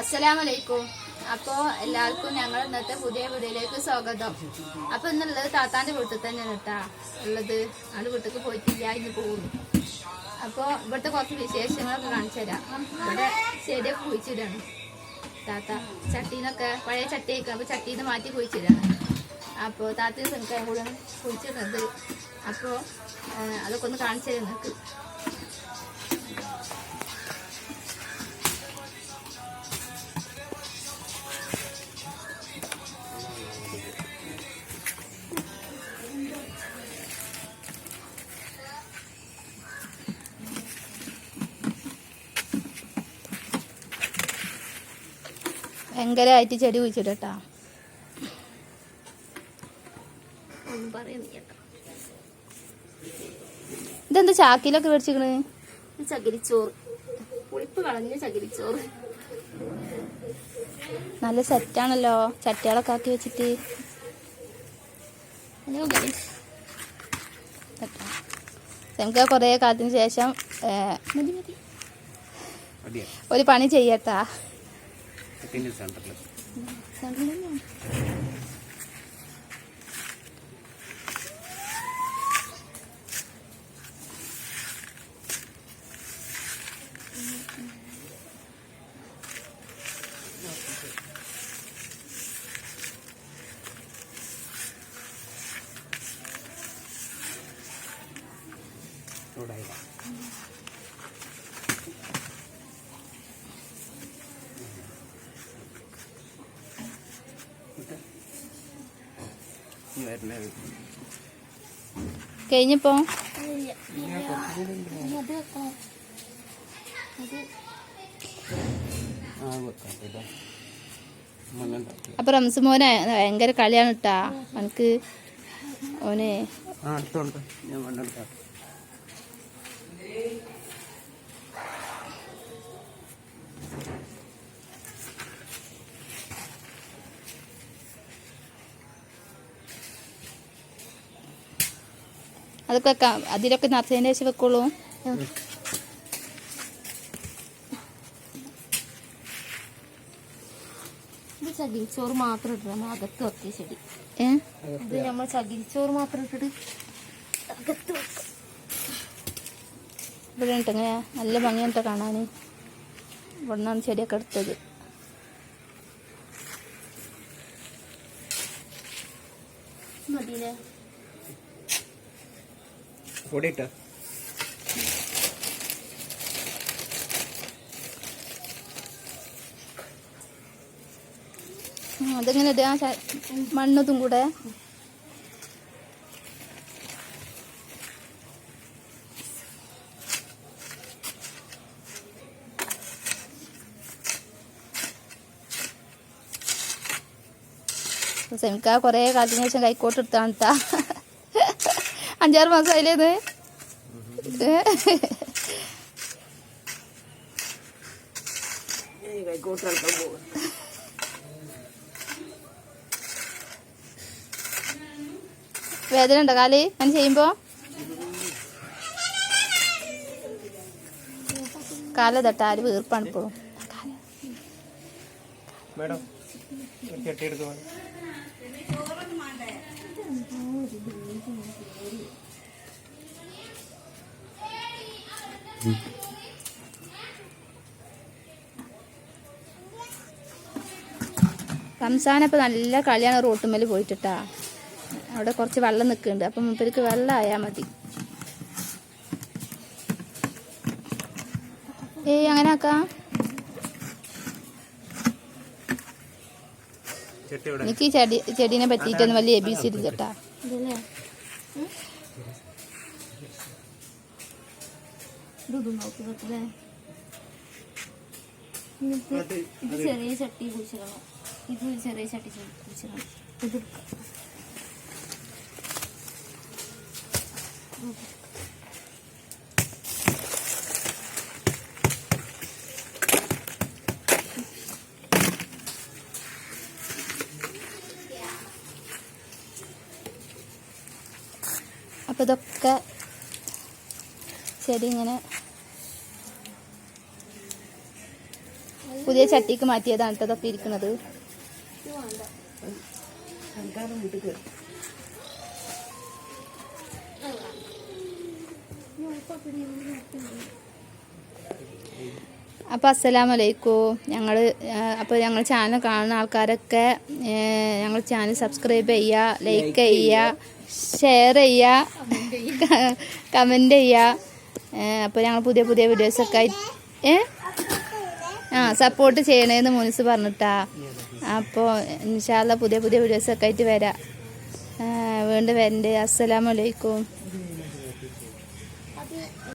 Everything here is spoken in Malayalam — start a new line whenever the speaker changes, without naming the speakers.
അസ്സലാമലൈക്കും. അപ്പോൾ എല്ലാവർക്കും ഞങ്ങൾ ഇന്നത്തെ പുതിയ വീഡിയോയിലേക്ക് സ്വാഗതം. അപ്പോൾ ഇന്നുള്ളത് താത്താന്റെ വീട്ടിൽ തന്നെയാണ് കേട്ടാ. ഉള്ളത്. ആൾ വീട്ടിലേക്ക് പോയിട്ടില്ല ഇന്ന് പോകുന്നു അപ്പോൾ ഇവിടുത്തെ കുറച്ച് വിശേഷങ്ങളൊക്കെ കാണിച്ചു തരാം. ഇവിടെ ചെടിയൊക്കെ കുഴിച്ചിടാണ്. താത്ത ചട്ടീന്നൊക്കെ പഴയ ചട്ടിയൊക്കെ അപ്പോൾ ചട്ടീന്ന് മാറ്റി കുഴിച്ചിടാണ്. അപ്പോൾ സെൻക്കായും കൂടെ കുഴിച്ചിടുന്നത്. അപ്പോൾ അതൊക്കെ ഒന്ന് കാണിച്ചു തരാം ഭയങ്കരമായിട്ട് ചെടി കുഴിച്ചിട്ടാ ഇതെന്താ ചാക്കിലൊക്കെ മേടിച്ചിക്കണ് ചകിരിച്ചോറ്. പുളിപ്പ് കളഞ്ഞ ചകിരിച്ചോറ്. നല്ല സെറ്റാണല്ലോ ചട്ടികളൊക്കെ ആക്കി വെച്ചിട്ട്. ഹലോ ഗൈസ് നമുക്ക് കുറേ കാലത്തിന് ശേഷം ഒരു പണി ചെയ്യട്ടാ.
പിന്നെ സെൻറ്ററിൽ ചൂടായില്ല
കഴിഞ്ഞപ്പോ? അപ്പൊ റംസ് മോനെ ഭയങ്കര കളിയാണ് കേട്ടാ എനിക്ക് ഓനെ
അടുത്തോണ്ട്. ഞാൻ
അതൊക്കെ അതിലൊക്കെ നിറച്ചതിന് ശേഷം വെക്കുള്ളൂ.
ചകിരിച്ചോറ് മാത്രം ഇട്ടിട്ട് നമ്മൾ അകത്ത് ചെടി.
ഏ?
ഇത് നമ്മൾ ചകിരിച്ചോറ് മാത്രം ഇട്ടിട്ട് അകത്ത് വെക്കും.
ഇവിടെ ഉണ്ട് ഇങ്ങനെ നല്ല ഭംഗിയുണ്ട് കാണാൻ ഇവിടെ നിന്നാണ് ചെടിയൊക്കെ എടുത്തത്.
മതിയില്ലേ?
പൊടിയിട്ടോ.
അതെങ്ങനെ ഇടുക? മണ്ണതും കൂടെ. സെമിക്ക കുറേ കാലത്തിന് ശേഷം കൈക്കോട്ട് എടുത്താണ് ട്ടാ. അഞ്ചാറ് മാസം അതിലേത്
കൈക്കോട്ടെടുക്കാൻ പോകും
വേദന ഉണ്ടോ കാൽ? അങ്ങനെ ചെയ്യുമ്പോ? കാല തട്ടാൽ വീർപ്പാണ് ഇപ്പോഴും.
മേഡം ഒരു
റംസാൻ ഇപ്പൊ നല്ല കളിയാണ് റോട്ടുമ്മൽ പോയിട്ടാ അവിടെ കുറച്ച് വെള്ളം നിൽക്കുന്നുണ്ട് അപ്പം മുപ്പർക്ക് വെള്ളം ആയാൽ മതി. ഏയ് അങ്ങനെ ആക്കാം. എനിക്ക് ഈ ചെടി ചെടീനെ പറ്റിയിട്ടൊന്നും വലിയ എ ബി സി ഇല്ലട്ടാ
ഇതും നോക്കി വെക്കല്ലേ ഇത് ഇത് ചെറിയ ചട്ടി കുഴിച്ചിടണം ഇത് ഒരു ചെറിയ ചട്ടി കുഴിച്ചിടണം ഇത്
അപ്പം ഇതൊക്കെ ചെടി ഇങ്ങനെ പുതിയ ചട്ടിക്ക് മാറ്റിയതാണ് അടുത്തതൊക്കെ ഇരിക്കുന്നത്. അപ്പോൾ അസ്സലാമു അലൈക്കും ഞങ്ങൾ അപ്പോൾ ഞങ്ങൾ ചാനൽ കാണുന്ന ആൾക്കാരൊക്കെ ഞങ്ങൾ ചാനൽ സബ്സ്ക്രൈബ് ചെയ്യുക ലൈക്ക് ചെയ്യുക ഷെയർ ചെയ്യുക കമന്റ് ചെയ്യുക അപ്പോൾ ഞങ്ങൾ പുതിയ പുതിയ വീഡിയോസൊക്കെ ഏ? ആ സപ്പോർട്ട് ചെയ്യണേന്ന് മുനിസ് പറഞ്ഞിട്ടാ. അപ്പോൾ ഇൻഷാല്ല പുതിയ പുതിയ വീഡിയോസൊക്കെ ആയിട്ട് വരാം. വീണ്ടും വരണ്ട്. അസ്സലാമു അലൈക്കും.